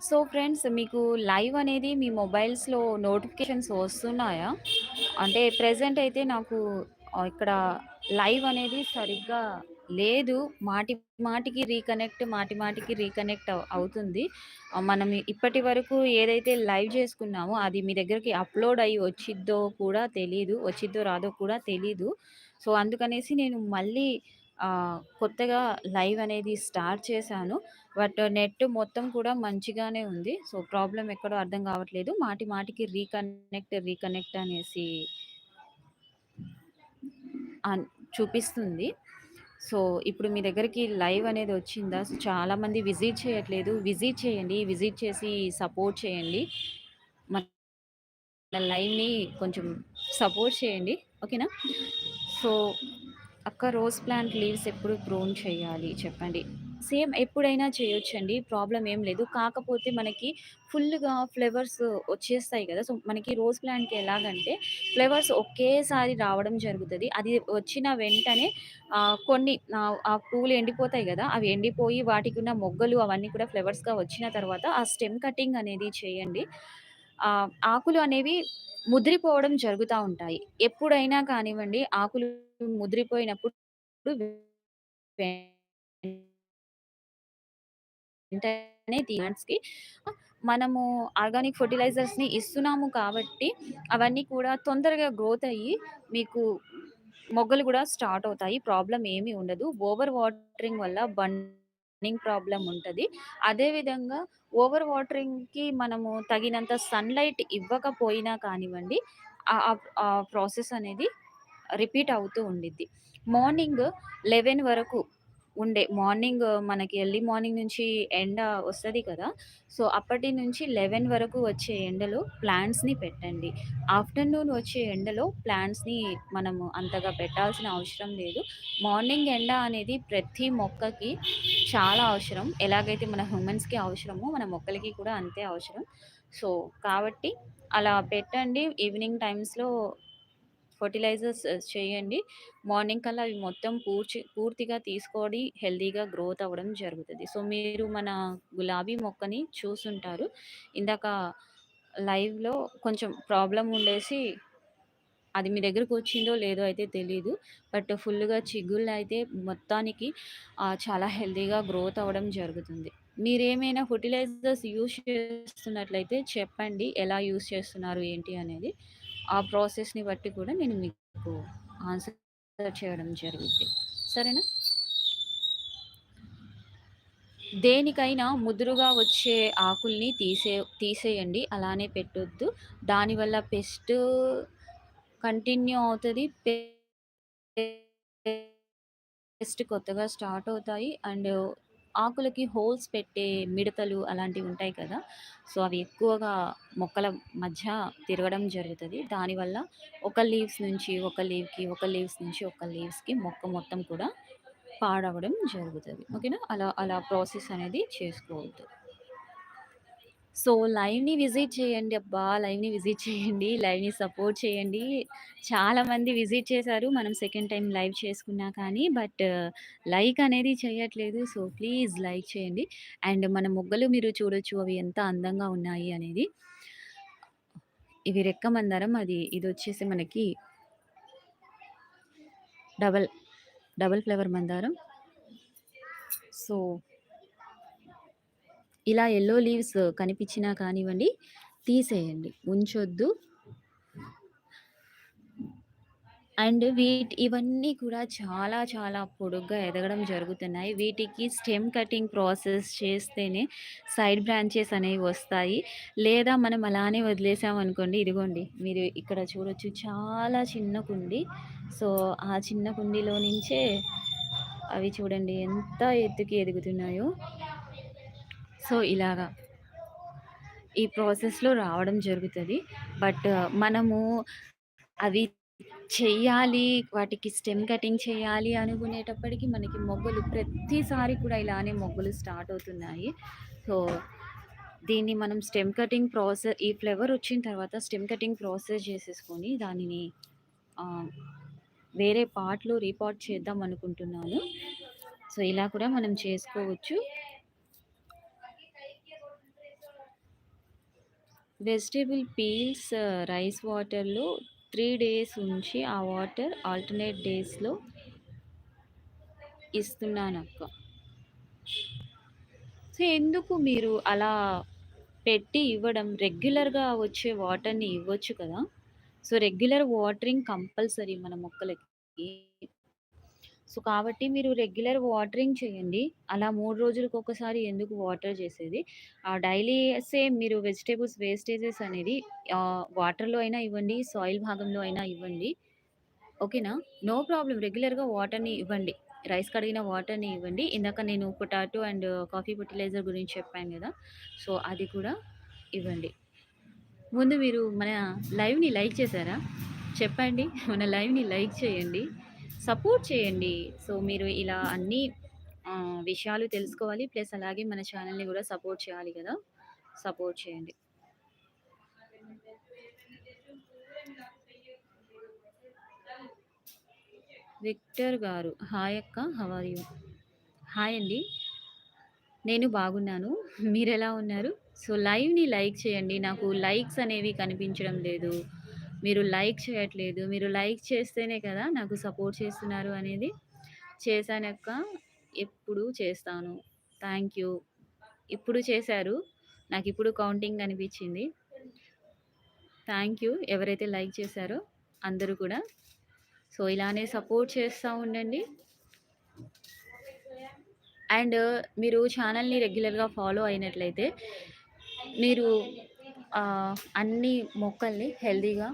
So friends మీకు live అనేది మీ మొబైల్స్‌లో notifications వస్తున్నాయా? అంటే ప్రజెంట్ అయితే నాకు ఇక్కడ లైవ్ అనేది సరిగ్గా లేదు. మాటి మాటికి రీకనెక్ట్, మాటి మాటికి రీకనెక్ట్ అవుతుంది. మనం ఇప్పటి వరకు ఏదైతే లైవ్ చేసుకున్నామో అది మీ దగ్గరికి అప్‌లోడ్ అయ్యి వచ్చిద్దో కూడా తెలీదు. వచ్చిద్దో రాదో కూడా తెలీదు. సో, అందుకనేసి నేను మళ్ళీ కొత్తగా లైవ్ అనేది స్టార్ట్ చేశాను. బట్ నెట్ మొత్తం కూడా మంచిగానే ఉంది. సో, ప్రాబ్లం ఎక్కడో అర్థం కావట్లేదు. మాటి మాటికి రీకనెక్ట్, రీకనెక్ట్ అనేసి చూపిస్తుంది. సో, ఇప్పుడు మీ దగ్గరికి లైవ్ అనేది వచ్చిందా? సో, చాలామంది విజిట్ చేయట్లేదు. విజిట్ చేయండి. విజిట్ చేసి సపోర్ట్ చేయండి. మన లైవ్‌ని కొంచెం సపోర్ట్ చేయండి. ఓకేనా? సో, అక్క రోజ్ ప్లాంట్ లీవ్స్ ఎప్పుడు ప్రూన్ చేయాలి చెప్పండి? సేమ్ ఎప్పుడైనా చేయొచ్చండి. ప్రాబ్లం ఏం లేదు. కాకపోతే మనకి ఫుల్గా ఫ్లేవర్స్ వచ్చేస్తాయి కదా సో, మనకి రోజ్ ప్లాంట్‌కి ఎలాగంటే ఫ్లేవర్స్ ఒకేసారి రావడం జరుగుతుంది అది వచ్చిన వెంటనే కొన్ని ఆ పూలు ఎండిపోతాయి కదా అవి ఎండిపోయి వాటికి ఉన్న మొగ్గలు అవన్నీ కూడా ఫ్లేవర్స్గా వచ్చిన తర్వాత ఆ స్టెమ్ కటింగ్ అనేది చేయండి. ఆకులు అనేవి ముదిరిపోవడం జరుగుతూ ఉంటాయి. ఎప్పుడైనా కానివ్వండి ఆకులు ముదిరిపోయినప్పుడు వెంటనే ప్లాంట్స్‌కి మనము ఆర్గానిక్ ఫెర్టిలైజర్స్‌ని ఇస్తున్నాము కాబట్టి అవన్నీ కూడా తొందరగా గ్రోత్ అయ్యి మీకు మొగ్గలు కూడా స్టార్ట్ అవుతాయి. ప్రాబ్లమ్ ఏమీ ఉండదు. ఓవర్ వాటరింగ్ వల్ల బండ్ రన్నింగ్ ప్రాబ్లం ఉంటుంది అదేవిధంగా ఓవర్ వాటరింగ్‌కి మనము తగినంత సన్‌లైట్ ఇవ్వకపోయినా కానివ్వండి, ఆ ప్రాసెస్ అనేది రిపీట్ అవుతూ ఉండిద్ది. మార్నింగ్ 11 వరకు ఉండే మార్నింగ్ మనకి ఎర్లీ మార్నింగ్ నుంచి ఎండ వస్తుంది కదా! సో, అప్పటి నుంచి 11 వరకు వచ్చే ఎండలో ప్లాంట్స్‌ని పెట్టండి. ఆఫ్టర్‌నూన్ వచ్చే ఎండలో ప్లాంట్స్‌ని మనము అంతగా పెట్టాల్సిన అవసరం లేదు. మార్నింగ్ ఎండ అనేది ప్రతి మొక్కకి చాలా అవసరం. ఎలాగైతే మన హ్యూమన్స్‌కి అవసరమో మన మొక్కలకి కూడా అంతే అవసరం. సో, కాబట్టి అలా పెట్టండి. ఈవినింగ్ టైమ్స్‌లో ఫెర్టిలైజర్స్ చేయండి. మార్నింగ్ కల్లా అవి మొత్తం పూర్చి పూర్తిగా తీసుకొని హెల్తీగా గ్రోత్ అవ్వడం జరుగుతుంది సో, మీరు మన గులాబీ మొక్కని చూసుంటారు. ఇందాక లైవ్‌లో కొంచెం ప్రాబ్లం ఉండేసి అది మీ దగ్గరకొచ్చిందో లేదో అయితే తెలీదు. బట్ ఫుల్గా చిగుళ్ళు అయితే మొత్తానికి చాలా హెల్తీగా గ్రోత్ అవ్వడం జరుగుతుంది. మీరేమైనా ఫెర్టిలైజర్స్ యూజ్ చేస్తున్నట్లయితే చెప్పండి. ఎలా యూజ్ చేస్తున్నారు ఏంటి అనేది. ఆ ప్రాసెస్‌ని బట్టి కూడా నేను మీకు ఆన్సర్ చేయడం జరుగుద్ది. సరేనా? దేనికైనా ముదురుగా వచ్చే ఆకుల్ని తీసే తీసేయండి. అలానే పెట్టొద్దు. దానివల్ల పెస్ట్ కంటిన్యూ అవుతుంది పెస్ట్ కొత్తగా స్టార్ట్ అవుతాయి. అండ్ ఆకులకి హోల్స్ పెట్టే మిడతలు అలాంటివి ఉంటాయి కదా! సో, అవి ఎక్కువగా మొక్కల మధ్య తిరగడం జరుగుతుంది దానివల్ల ఒక లీవ్స్ నుంచి ఒక లీవ్‌కి, ఒక లీవ్స్ నుంచి ఒక లీవ్స్‌కి మొక్క మొత్తం కూడా పాడవడం జరుగుతుంది ఓకేనా? అలా అలా ప్రాసెస్ అనేది చేసుకోవద్దు. సో, లైవ్‌ని విజిట్ చేయండి అబ్బా! లైవ్‌ని విజిట్ చేయండి. లైవ్‌ని సపోర్ట్ చేయండి. చాలామంది విజిట్ చేశారు. మనం సెకండ్ టైమ్ లైవ్ చేసుకున్నా కానీ, బట్ లైక్ అనేది చేయట్లేదు. సో, ప్లీజ్ లైక్ చేయండి. అండ్ మన మొగ్గలు మీరు చూడొచ్చు అవి ఎంత అందంగా ఉన్నాయి అనేది. ఇవి రెక్క మందారం. అది ఇదొచ్చేసి మనకి డబల్, డబల్ ఫ్లవర్ మందారం. సో ఇలా ఎల్లో లీవ్స్ కనిపించినా కానివ్వండి, తీసేయండి. ఉంచొద్దు. అండ్ వీటి ఇవన్నీ కూడా చాలా చాలా పొడుగ్గా ఎదగడం జరుగుతున్నాయి. వీటికి స్టెమ్ కటింగ్ ప్రాసెస్ చేస్తేనే సైడ్ బ్రాంచెస్ అనేవి వస్తాయి. లేదా మనం అలానే వదిలేసామనుకోండి ఇదిగోండి మీరు ఇక్కడ చూడొచ్చు చాలా చిన్న కుండి. సో, ఆ చిన్న కుండీలో నుంచే అవి చూడండి ఎంత ఎత్తుకి ఎదుగుతున్నాయో. సో, ఇలాగా. ఈ ప్రాసెస్‌లో రావడం జరుగుతుంది బట్ మనము అవి చెయ్యాలి, వాటికి స్టెమ్ కటింగ్ చేయాలి అనుకునేటప్పటికి మనకి మొగ్గలు ప్రతిసారి కూడా ఇలానే మొగ్గలు స్టార్ట్ అవుతున్నాయి. సో, దీన్ని మనం స్టెమ్ కటింగ్ ప్రాసెస్ ఈ ఫ్లేవర్ వచ్చిన తర్వాత స్టెమ్ కటింగ్ ప్రాసెస్ చేసేసుకొని దానిని వేరే పార్ట్లో రీపార్ట్ చేద్దాం అనుకుంటున్నాను. సో, ఇలా కూడా మనం చేసుకోవచ్చు. వెజిటేబుల్ పీల్స్ రైస్ వాటర్‌లో త్రీ డేస్ ఉంచి, ఆ వాటర్ ఆల్టర్‌నేట్ డేస్‌లో ఇస్తున్నాను అక్క సో, ఎందుకు మీరు అలా పెట్టి ఇవ్వడం? రెగ్యులర్‌గా వచ్చే వాటర్‌ని ఇవ్వచ్చు కదా! సో, రెగ్యులర్ వాటరింగ్ కంపల్సరీ మన మొక్కలకి. సో, కాబట్టి మీరు రెగ్యులర్ వాటరింగ్ చేయండి. అలా మూడు రోజులకు ఒకసారి ఎందుకు వాటర్ చేసేది? డైలీ సేమ్ మీరు వెజిటేబుల్స్ వేస్టేజెస్ అనేది వాటర్‌లో అయినా ఇవ్వండి, సాయిల్ భాగంలో అయినా ఇవ్వండి. ఓకేనా? నో ప్రాబ్లం రెగ్యులర్‌గా వాటర్‌ని ఇవ్వండి. రైస్ కడిగిన వాటర్‌ని ఇవ్వండి. ఇందాక నేను పొటాటో అండ్ కాఫీ ఫెర్టిలైజర్ గురించి చెప్పాను కదా సో, అది కూడా ఇవ్వండి. ముందు మీరు మన లైవ్‌ని లైక్ చేశారా? చెప్పండి. మన లైవ్‌ని లైక్ చేయండి. సపోర్ట్ చేయండి. సో, మీరు ఇలా అన్నీ విషయాలు తెలుసుకోవాలి. ప్లస్ అలాగే మన ఛానల్ని కూడా సపోర్ట్ చేయాలి కదా సపోర్ట్ చేయండి. విక్టర్ గారు. హాయ్ అక్క. How you? హాయ్ అండి. నేను బాగున్నాను. మీరు ఎలా ఉన్నారు? సో, లైవ్‌ని లైక్ చేయండి. నాకు లైక్స్ అనేవి కనిపించడం లేదు. మీరు లైక్ చేయట్లేదు. మీరు లైక్ చేస్తేనే కదా నాకు సపోర్ట్ చేస్తున్నారు అనేది. చేశానక్క. ఎప్పుడు చేస్తాను. Thank you. ఇప్పుడు చేశారు. నాకు ఇప్పుడు కౌంటింగ్ అనిపించింది థ్యాంక్ యూ. ఎవరైతే లైక్ చేశారో అందరూ కూడా. సో, ఇలానే సపోర్ట్ చేస్తూ ఉండండి. అండ్ మీరు ఛానల్ని రెగ్యులర్‌గా ఫాలో అయినట్లయితే మీరు అన్ని మొక్కల్ని హెల్తీగా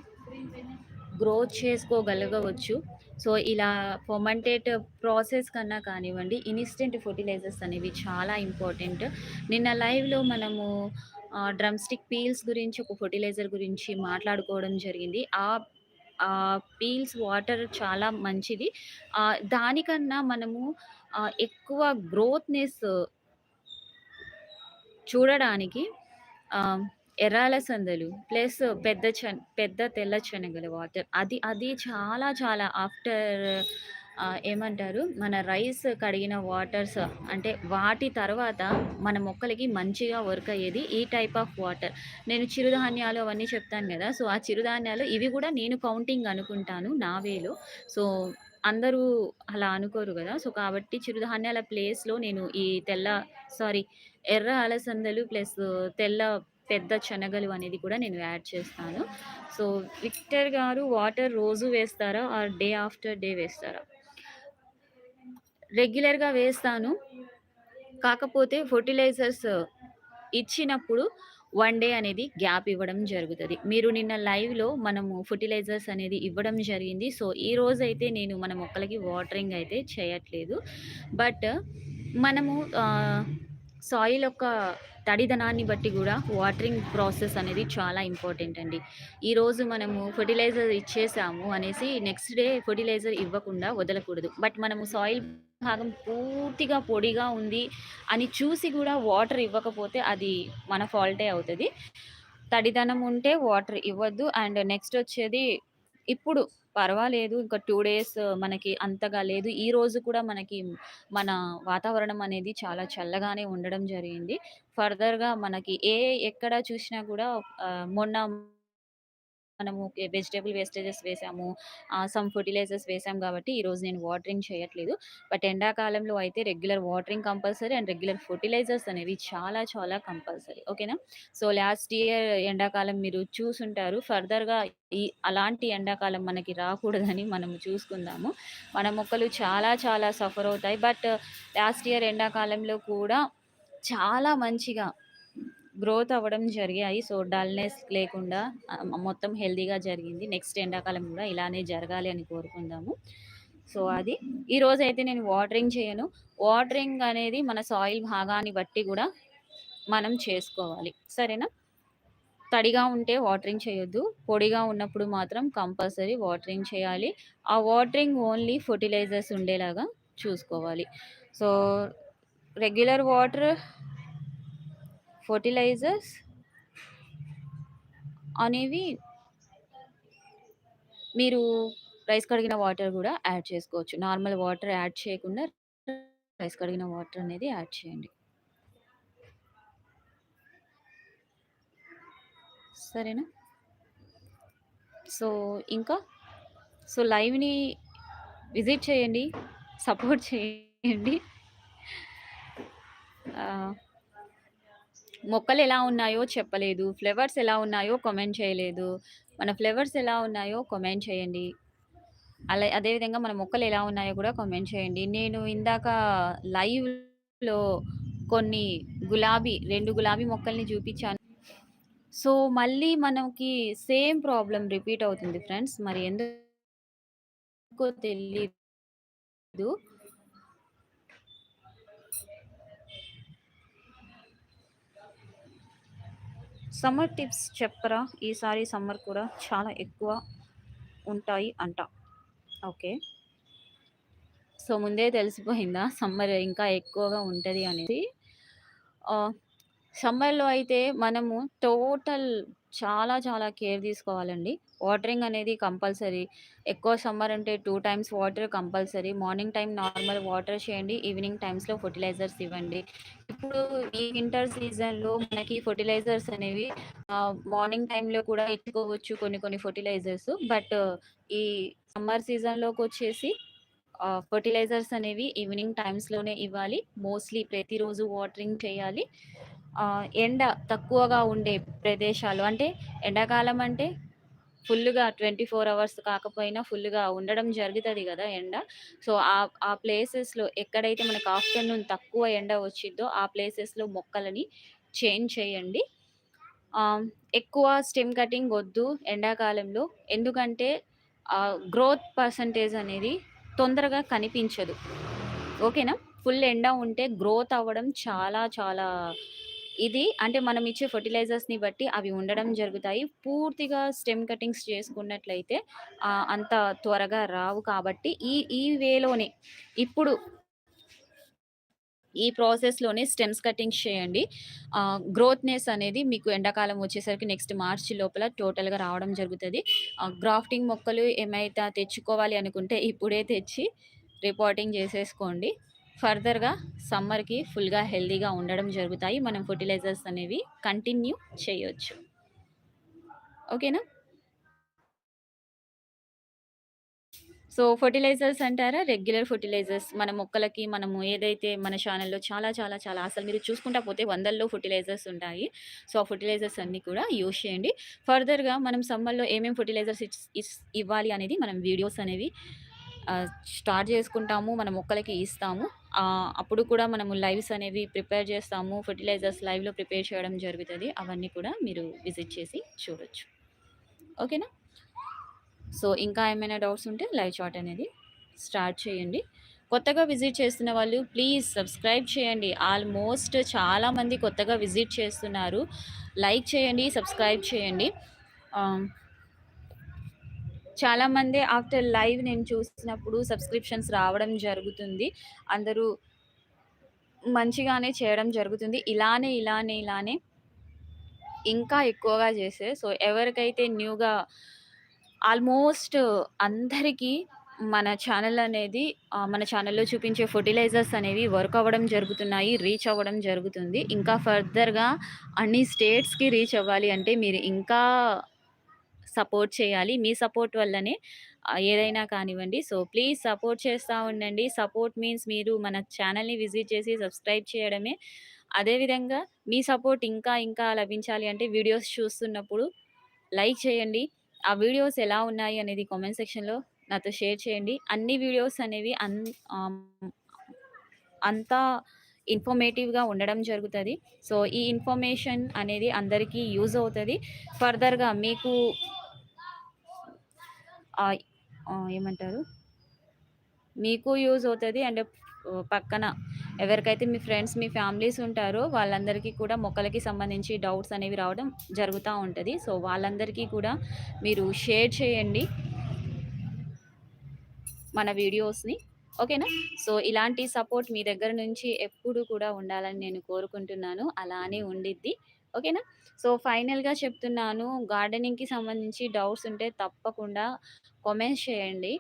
గ్రోత్ చేసుకోగలగవచ్చు. సో, ఇలా ఫర్మెంటేట్ ప్రాసెస్ కన్నా కానివ్వండి, ఇన్స్టెంట్ ఫెర్టిలైజర్స్ అనేవి చాలా ఇంపార్టెంట్. నిన్న లైవ్‌లో మనము డ్రమ్ స్టిక్ పీల్స్ గురించి ఒక ఫెర్టిలైజర్ గురించి మాట్లాడుకోవడం జరిగింది. ఆ పీల్స్ వాటర్ చాలా మంచిది. దానికన్నా మనము ఎక్కువ గ్రోత్‌నెస్ చూడడానికి ఆహ్, ఎర్ర అలసందలు ప్లస్ పెద్ద చన్ పెద్ద తెల్ల శనగల వాటర్ అది అది చాలా చాలా ఆఫ్టర్ ఏమంటారు మన రైస్ కడిగిన వాటర్స్ అంటే వాటి తర్వాత మన మొక్కలకి మంచిగా వర్క్ అయ్యేది ఈ టైప్ ఆఫ్ వాటర్. నేను చిరుధాన్యాలు అవన్నీ చెప్తాను గదా! సో, ఆ చిరుధాన్యాలు ఇవి గూడా నేను కౌంటింగ్ అనుకుంటాను నా వేలో. సో, అందరూ అలా అనుకోరు గదా! సో, కాబట్టి చిరుధాన్యాల ప్లేస్‌లో నేను ఈ తెల్ల సారీ ఎర్ర అలసందలు ప్లస్ తెల్ల పెద్ద శనగలు అనేది కూడా నేను యాడ్ చేస్తాను. సో, విక్టర్ గారు వాటర్ రోజు వేస్తారా? ఆర్ డే ఆఫ్టర్ డే వేస్తారా? రెగ్యులర్‌గా వేస్తాను. కాకపోతే ఫర్టిలైజర్స్ ఇచ్చినప్పుడు వన్ డే అనేది గ్యాప్ ఇవ్వడం జరుగుతుంది మీరు నిన్న లైవ్‌లో మనము ఫర్టిలైజర్స్ అనేది ఇవ్వడం జరిగింది. సో, ఈ రోజైతే నేను మన మొక్కలకి వాటరింగ్ అయితే చేయట్లేదు. బట్ మనము సాయిల్ యొక్క తడిదనాన్ని బట్టి కూడా వాటరింగ్ ప్రాసెస్ అనేది చాలా ఇంపార్టెంట్ అండి. ఈరోజు మనము ఫర్టిలైజర్ ఇచ్చేసాము అనేసి నెక్స్ట్ డే ఫర్టిలైజర్ ఇవ్వకుండా వదలకూడదు. బట్ మనము సాయిల్ భాగం పూర్తిగా పొడిగా ఉంది అని చూసి కూడా వాటర్ ఇవ్వకపోతే అది మన ఫాల్టే అవుతుంది తడిదనం ఉంటే వాటర్ ఇవ్వద్దు. అండ్ నెక్స్ట్ వచ్చేది ఇప్పుడు పర్వాలేదు. ఇంకా టూ డేస్ మనకి అంతగా లేదు. ఈ రోజు కూడా మనకి మన వాతావరణం అనేది చాలా చల్లగానే ఉండడం జరిగింది. ఫర్దర్‌గా మనకి ఏ ఎక్కడ చూసినా కూడా మొన్న మనము వెజిటేబుల్ వేస్టేజెస్ వేసాము. సమ్ ఫర్టిలైజర్స్ వేసాం కాబట్టి ఈరోజు నేను వాటరింగ్ చేయట్లేదు. బట్ ఎండాకాలంలో అయితే regular watering compulsory and regular fertilizers అనేవి చాలా చాలా కంపల్సరీ. ఓకేనా? సో, లాస్ట్ ఇయర్ ఎండాకాలం మీరు చూసుంటారు. ఫర్దర్‌గా ఈ అలాంటి ఎండాకాలం మనకి రాకూడదని మనం చూసుకుందాము. మన మొక్కలు చాలా చాలా సఫర్ అవుతాయి. బట్ లాస్ట్ ఇయర్ ఎండాకాలంలో కూడా చాలా మంచిగా గ్రోత్ అవ్వడం జరిగాయి. సో, డల్‌నెస్ లేకుండా మొత్తం హెల్తీగా జరిగింది. నెక్స్ట్ ఎండాకాలం కూడా ఇలానే జరగాలి అని కోరుకుందాము. సో, అది. ఈరోజైతే నేను వాటరింగ్ చేయను. వాటరింగ్ అనేది మన సాయిల్ భాగాన్ని బట్టి కూడా మనం చేసుకోవాలి. సరేనా? తడిగా ఉంటే వాటరింగ్ చేయొద్దు. పొడిగా ఉన్నప్పుడు మాత్రం కంపల్సరీ వాటరింగ్ చేయాలి. ఆ వాటరింగ్ ఓన్లీ ఫర్టిలైజర్స్ ఉండేలాగా చూసుకోవాలి. సో, రెగ్యులర్ వాటర్ ఫర్టిలైజర్స్ అనేవి మీరు రైస్ కడిగిన వాటర్ కూడా యాడ్ చేసుకోవచ్చు. నార్మల్ వాటర్ యాడ్ చేయకుండా రైస్ కడిగిన వాటర్ అనేది యాడ్ చేయండి. సరేనా? సో, ఇంకా సో, లైవ్‌ని విజిట్ చేయండి. సపోర్ట్ చేయండి. మొక్కలు ఎలా ఉన్నాయో చెప్పలేదు. ఫ్లేవర్స్ ఎలా ఉన్నాయో కామెంట్ చేయలేదు. మన ఫ్లేవర్స్ ఎలా ఉన్నాయో కామెంట్ చేయండి. అలా అదే విధంగా మన మొక్కలు ఎలా ఉన్నాయో కూడా కామెంట్ చేయండి. నేను ఇందాక లైవ్‌లో కొన్ని గులాబీ రెండు గులాబీ మొక్కల్ని చూపించాను. సో, మళ్ళీ మనకి సేమ్ ప్రాబ్లం రిపీట్ అవుతుంది ఫ్రెండ్స్. మరి ఎందుకో తెలీదు. సమ్మర్ టిప్స్ చెప్పరా? ఈసారి సమ్మర్ కూడా చాలా ఎక్కువ ఉంటాయి అంట. ఓకే. సో, ముందే తెలిసిపోయిందా సమ్మర్ ఇంకా ఎక్కువగా ఉంటుంది అనేది? సమ్మర్‌లో అయితే మనము టోటల్ చాలా చాలా కేర్ తీసుకోవాలండి. వాటరింగ్ అనేది కంపల్సరీ. ఎక్కువ సమ్మర్ అంటే two times water compulsory. Morning time normal water చేయండి. ఈవినింగ్ టైమ్స్‌లో ఫర్టిలైజర్స్ ఇవ్వండి. ఇప్పుడు ఈ వింటర్ సీజన్‌లో మనకి ఫెర్టిలైజర్స్ అనేవి మార్నింగ్ టైంలో కూడా ఇచ్చుకోవచ్చు కొన్ని కొన్ని ఫెర్టిలైజర్స్. బట్ ఈ సమ్మర్ సీజన్లోకి వచ్చేసి ఫెర్టిలైజర్స్ అనేవి ఈవినింగ్ టైమ్స్‌లోనే ఇవ్వాలి. మోస్ట్‌లీ ప్రతిరోజు వాటరింగ్ చేయాలి. ఎండ తక్కువగా ఉండే ప్రదేశాలు అంటే ఎండాకాలం అంటే ఫుల్లుగా 24 అవర్స్ కాకపోయినా ఫుల్గా ఉండడం జరుగుతుంది కదా ఎండ. సో, ఆ ఆ ప్లేసెస్‌లో ఎక్కడైతే మనకు ఆఫ్టర్‌నూన్ తక్కువ ఎండ వచ్చిద్దో ఆ ప్లేసెస్‌లో మొక్కలని చేంజ్ చేయండి. ఎక్కువ స్టెమ్ కటింగ్ వద్దు ఎండాకాలంలో. ఎందుకంటే గ్రోత్ పర్సెంటేజ్ అనేది తొందరగా కనిపించదు. ఓకేనా? ఫుల్ ఎండ ఉంటే గ్రోత్ అవ్వడం చాలా చాలా ఇది అంటే మనం ఇచ్చే ఫెర్టిలైజర్స్‌ని బట్టి అవి ఉండడం జరుగుతాయి. పూర్తిగా స్టెమ్ కటింగ్స్ చేసుకున్నట్లయితే అంత త్వరగా రావు కాబట్టి ఈ ఈ వేలోనే ఇప్పుడు ఈ ప్రాసెస్‌లోనే స్టెమ్స్ కటింగ్స్ చేయండి. గ్రోత్‌నెస్ అనేది మీకు ఎండాకాలం వచ్చేసరికి నెక్స్ట్ మార్చి లోపల టోటల్‌గా రావడం జరుగుతుంది గ్రాఫ్టింగ్ మొక్కలు ఏమైతే తెచ్చుకోవాలి అనుకుంటే ఇప్పుడే తెచ్చి రిపోర్టింగ్ చేసేసుకోండి. ఫర్దర్‌గా సమ్మర్‌కి ఫుల్‌గా హెల్దీగా ఉండడం జరుగుతాయి. మనం ఫర్టిలైజర్స్ అనేవి కంటిన్యూ చేయొచ్చు. ఓకేనా? సో, ఫర్టిలైజర్స్ అంటారా? రెగ్యులర్ ఫర్టిలైజర్స్ మన మొక్కలకి మనము ఏదైతే మన ఛానెల్‌లో చాలా చాలా చాలా అసలు మీరు చూసుకుంటా పోతే వందల్లో ఫర్టిలైజర్స్ ఉంటాయి. సో, ఆ ఫర్టిలైజర్స్ అన్నీ కూడా యూజ్ చేయండి. ఫర్దర్‌గా మనం సమ్మర్‌లో ఏమేం ఫెర్టిలైజర్స్ ఇస్ ఇవ్వాలి అనేది మనం వీడియోస్ అనేవి స్టార్ట్ చేసుకుంటాము. మన మొక్కలకి ఇస్తాము. అప్పుడు కూడా మనము లైవ్స్ అనేవి ప్రిపేర్ చేస్తాము. ఫెర్టిలైజర్స్ లైవ్‌లో ప్రిపేర్ చేయడం జరుగుతుంది అవన్నీ కూడా మీరు విజిట్ చేసి చూడొచ్చు. ఓకేనా? సో, ఇంకా ఏమైనా డౌట్స్ ఉంటే లైవ్ చాట్ అనేది స్టార్ట్ చేయండి. కొత్తగా విజిట్ చేస్తున్న వాళ్ళు ప్లీజ్ సబ్స్క్రైబ్ చేయండి. ఆల్మోస్ట్ చాలామంది కొత్తగా విజిట్ చేస్తున్నారు. లైక్ చేయండి, సబ్స్క్రైబ్ చేయండి. చాలా చాలామంది ఆఫ్టర్ లైవ్ నేను చూసినప్పుడు సబ్స్క్రిప్షన్స్ రావడం జరుగుతుంది. అందరూ మంచిగానే చేయడం జరుగుతుంది. ఇలానే, ఇలానే, ఇలానే ఇంకా ఎక్కువగా చేసే సో, ఎవరికైతే న్యూగా ఆల్మోస్ట్ అందరికీ మన ఛానల్ అనేది మన ఛానల్లో చూపించే ఫర్టిలైజర్స్ అనేవి వర్క్ అవ్వడం జరుగుతున్నాయి. రీచ్ అవ్వడం జరుగుతుంది. ఇంకా ఫర్దర్‌గా అన్ని స్టేట్స్‌కి రీచ్ అవ్వాలి అంటే మీరు ఇంకా సపోర్ట్ చేయాలి. మీ సపోర్ట్ వల్లనే ఏదైనా కానివ్వండి. సో, ప్లీజ్ సపోర్ట్ చేస్తా ఉండండి. సపోర్ట్ మీన్స్ మీరు మన ఛానెల్‌ని విజిట్ చేసి సబ్స్క్రైబ్ చేయడమే. అదేవిధంగా మీ సపోర్ట్ ఇంకా ఇంకా లభించాలి అంటే వీడియోస్ చూస్తున్నప్పుడు లైక్ చేయండి. ఆ వీడియోస్ ఎలా ఉన్నాయి అనేది కామెంట్ సెక్షన్‌లో నాతో షేర్ చేయండి. అన్ని వీడియోస్ అనేవి అన్ అంతా ఇన్ఫర్మేటివ్‌గా ఉండడం జరుగుతుంది సో, ఈ ఇన్ఫర్మేషన్ అనేది అందరికీ యూజ్ అవుతుంది ఫర్దర్‌గా మీకు ఏమంటారు? మీకు యూజ్ అవుతుంది అండ్ పక్కన ఎవరికైతే మీ ఫ్రెండ్స్, మీ ఫ్యామిలీస్ ఉంటారో వాళ్ళందరికీ కూడా మొక్కలకి సంబంధించి డౌట్స్ అనేవి రావడం జరుగుతూ ఉంటుంది సో, వాళ్ళందరికీ కూడా మీరు షేర్ చేయండి. మన వీడియోస్‌ని. ఓకేనా? సో, ఇలాంటి సపోర్ట్ మీ దగ్గర నుంచి ఎప్పుడు కూడా ఉండాలని నేను కోరుకుంటున్నాను. అలానే ఉండిద్ది. ఓకేనా? సో, ఫైనల్‌గా చెప్తున్నాను. గార్డెనింగ్‌కి సంబంధించి డౌట్స్ ఉంటే తప్పకుండా కామెంట్స్ చేయండి.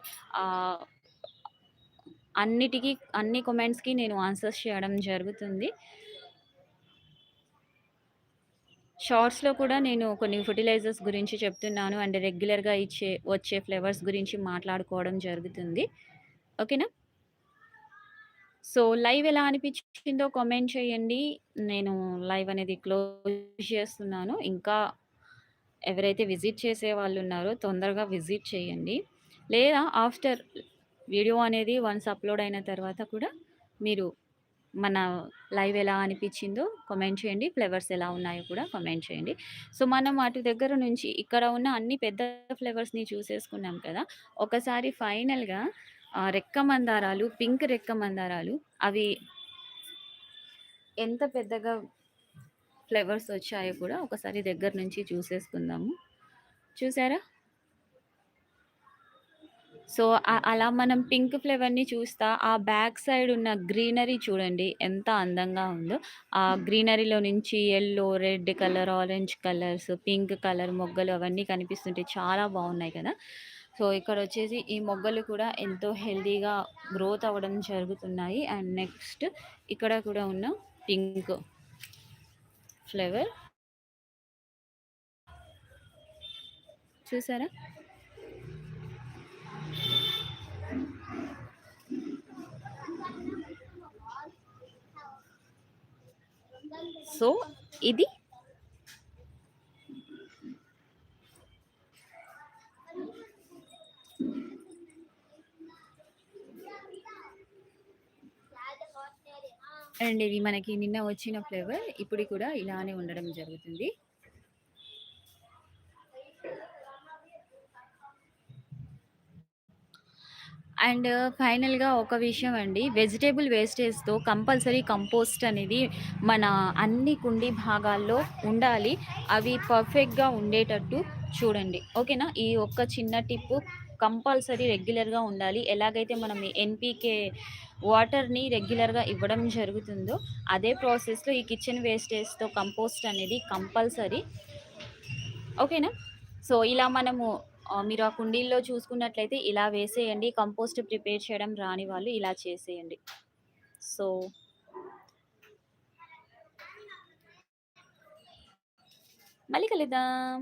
అన్నిటికీ అన్ని కామెంట్స్‌కి నేను ఆన్సర్స్ చేయడం జరుగుతుంది. షార్ట్స్‌లో కూడా నేను కొన్ని ఫర్టిలైజర్స్ గురించి చెప్తున్నాను. అండ్ రెగ్యులర్‌గా ఇచ్చే వచ్చే ఫ్లేవర్స్ గురించి మాట్లాడుకోవడం జరుగుతుంది. ఓకేనా? సో, లైవ్ ఎలా అనిపించిందో కామెంట్ చేయండి. నేను లైవ్ అనేది క్లోజ్ చేస్తున్నాను. ఇంకా ఎవరైతే విజిట్ చేసే వాళ్ళు ఉన్నారో తొందరగా విజిట్ చేయండి. లేదా ఆఫ్టర్ వీడియో అనేది వన్స్ అప్‌లోడ్ అయిన తర్వాత కూడా మీరు మన లైవ్ ఎలా అనిపించిందో కమెంట్ చేయండి. ఫ్లేవర్స్ ఎలా ఉన్నాయో కూడా కమెంట్ చేయండి. సో, మనం అటు దగ్గర నుంచి ఇక్కడ ఉన్న అన్ని పెద్ద ఫ్లేవర్స్‌ని చూసేసుకున్నాం కదా! ఒకసారి ఫైనల్‌గా రెక్క మందారాలు, పింక్ రెక్క మందారాలు అవి ఎంత పెద్దగా ఫ్లేవర్స్ వచ్చాయో కూడా ఒకసారి దగ్గర నుంచి చూసేసుకుందాము. చూసారా? సో, అలా మనం పింక్ ఫ్లేవర్‌ని చూస్తా ఆ బ్యాక్ సైడ్ ఉన్న గ్రీనరీ చూడండి ఎంత అందంగా ఉందో. ఆ గ్రీనరీలో నుంచి yellow red colour, orange colours, pink colour మొగ్గలు అవన్నీ కనిపిస్తుంటే చాలా బాగున్నాయి కదా! సో, ఇక్కడ వచ్చేసి ఈ మొగ్గలు కూడా ఎంతో హెల్తీగా గ్రోత్ అవ్వడం జరుగుతున్నాయి. అండ్ నెక్స్ట్ ఇక్కడ కూడా ఉన్న పింక్ ఫ్లేవర్. చూసారా? సో, ఇది అండ్ ఇది మనకి నిన్న వచ్చిన ఫ్లేవర్. ఇప్పుడు కూడా ఇలానే ఉండడం జరుగుతుంది. అండ్ ఫైనల్‌గా ఒక విషయం అండి. వెజిటేబుల్ వేస్టేజ్‌తో కంపల్సరీ కంపోస్ట్ అనేది మన అన్ని కుండీ భాగాల్లో ఉండాలి. అవి పర్ఫెక్ట్‌గా ఉండేటట్టు చూడండి. ఓకేనా? ఈ ఒక్క చిన్న టిప్పు కంపల్సరీ రెగ్యులర్‌గా ఉండాలి. ఎలాగైతే మనం ఎన్పికే వాటర్‌ని రెగ్యులర్‌గా ఇవ్వడం జరుగుతుందో, అదే ప్రాసెస్‌లో ఈ కిచెన్ వేస్టేజ్‌తో కంపోస్ట్ అనేది కంపల్సరీ. ఓకేనా? సో, ఇలా మనము మీరు ఆ కుండీల్లో చూసుకున్నట్లయితే ఇలా వేసేయండి. కంపోస్ట్ ప్రిపేర్ చేయడం రాని వాళ్ళు ఇలా చేసేయండి. సో మళ్ళీ కలుద్దాం.